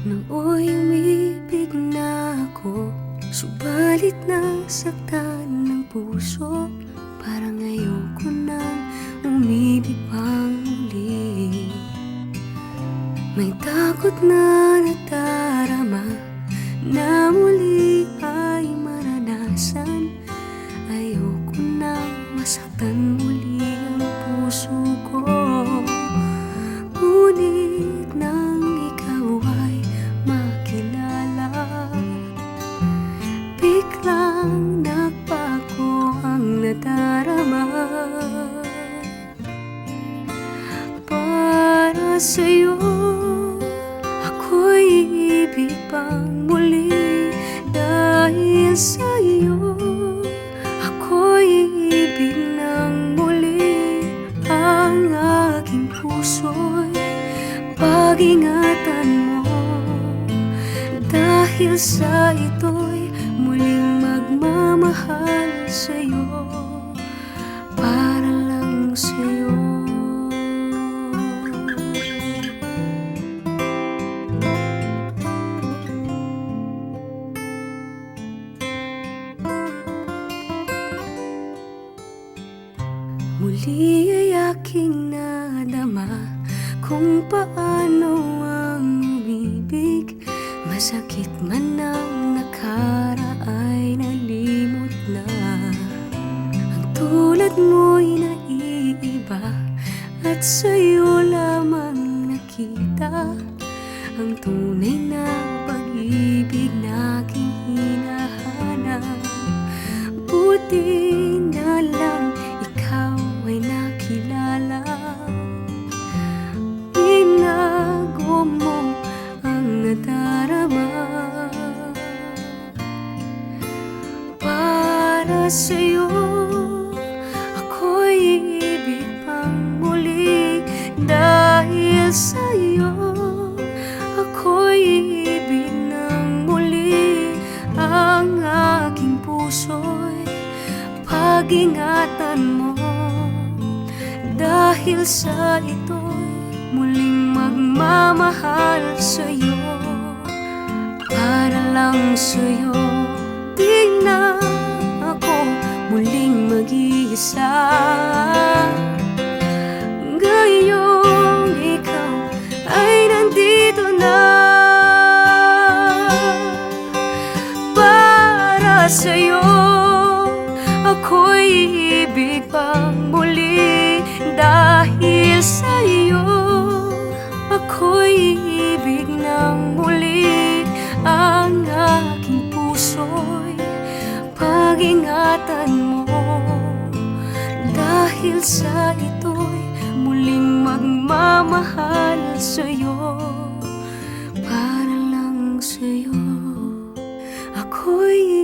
Nooy umibig na ako Subalit nasaktan ng puso. Parang ayoko nang umibig pang muli. May takot na natarama sa'yo. Ako'y ibig pang muli Dahil sa'yo. Ako'y ibig ng muli Ang aking puso'y Pag-ingatan mo. Dahil sa ito'y Muling magmamahal sa'yo Muli ay aking nadama Kung paano ang umibig Masakit man ang nakara ay nalimot na. Ang tulad mo'y naiiba At sa'yo lamang nakita. Ang tunay na pag-ibig na aking hinahanap. Buti sa'yo. Ako'y ibig pang muli Dahil sa'yo. Ako'y ibig ng muli Ang aking puso'y Pag-ingatan mo. Dahil sa ito'y Muling magmamahal sa'yo. Para lang sa'yo Di sa'yo. Ako'y ibig pang muli Dahil sa'yo. Ako'y ibig ng muli Ang aking puso'y Pag-ingatan mo. Dahil sa ito'y Muling magmamahal sa'yo. Para lang sa'yo. Ako'y